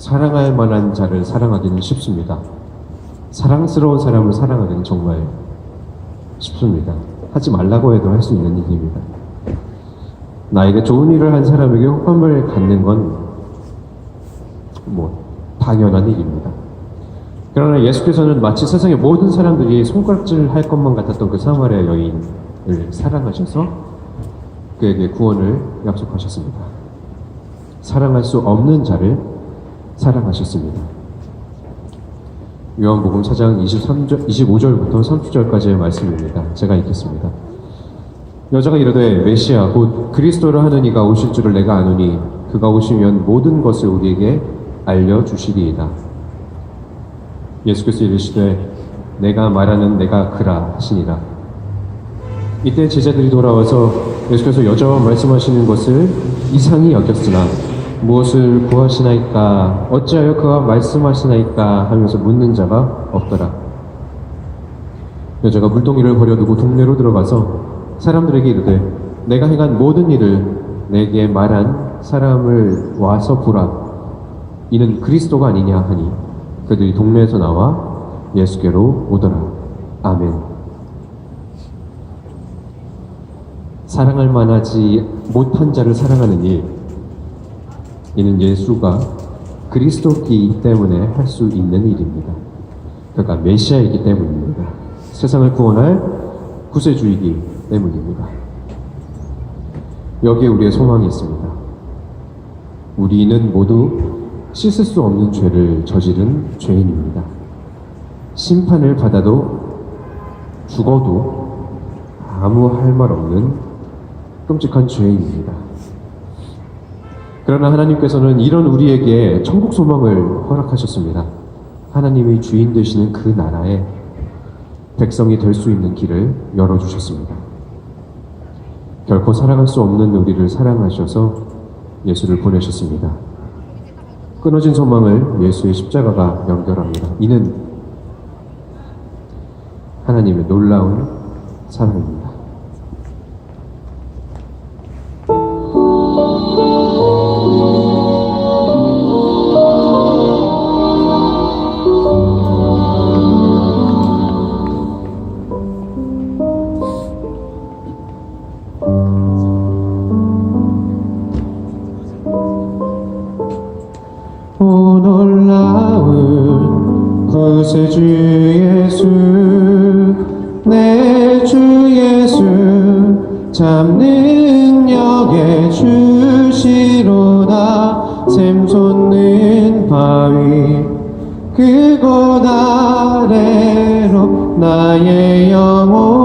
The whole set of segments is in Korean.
사랑할 만한 자를 사랑하기는 쉽습니다. 사랑스러운 사람을 사랑하기는 정말 쉽습니다. 하지 말라고 해도 할 수 있는 일입니다. 나에게 좋은 일을 한 사람에게 호감을 갖는 건 뭐 당연한 일입니다. 그러나 예수께서는 마치 세상의 모든 사람들이 손가락질 할 것만 같았던 그 사마리아 여인을 사랑하셔서 그에게 구원을 약속하셨습니다. 사랑할 수 없는 자를 사랑하셨습니다. 요한복음 4장 23절, 25절부터 30절까지의 말씀입니다. 제가 읽겠습니다. 여자가 이르되 메시아 곧 그리스도를 하는 이가 오실 줄을 내가 아노니 그가 오시면 모든 것을 우리에게 알려주시리이다. 예수께서 이르시되 내가 말하는 내가 그라 하시니라. 이때 제자들이 돌아와서 예수께서 여자와 말씀하시는 것을 이상히 여겼으나 무엇을 구하시나이까 어찌하여 그와 말씀하시나이까 하면서 묻는 자가 없더라. 여자가 물동이를 버려두고 동네로 들어가서 사람들에게 이르되 내가 행한 모든 일을 내게 말한 사람을 와서 보라. 이는 그리스도가 아니냐 하니 그들이 동네에서 나와 예수께로 오더라. 아멘. 사랑할 만하지 못한 자를 사랑하는 일. 이는 예수가 그리스도이기 때문에 할 수 있는 일입니다. 그가 메시아이기 때문입니다. 세상을 구원할 구세주이기 때문입니다. 여기에 우리의 소망이 있습니다. 우리는 모두 씻을 수 없는 죄를 저지른 죄인입니다. 심판을 받아도 죽어도 아무 할 말 없는 끔찍한 죄인입니다. 그러나 하나님께서는 이런 우리에게 천국 소망을 허락하셨습니다. 하나님의 주인 되시는 그 나라에 백성이 될 수 있는 길을 열어주셨습니다. 결코 사랑할 수 없는 우리를 사랑하셔서 예수를 보내셨습니다. 끊어진 소망을 예수의 십자가가 연결합니다. 이는 하나님의 놀라운 사랑입니다. 놀라운 구세주 예수 내 주 예수 참 능력의 주시로다. 샘솟는 바위 그곳 아래로 나의 영혼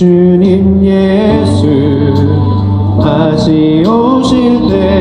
주님 예수 다시 오실 때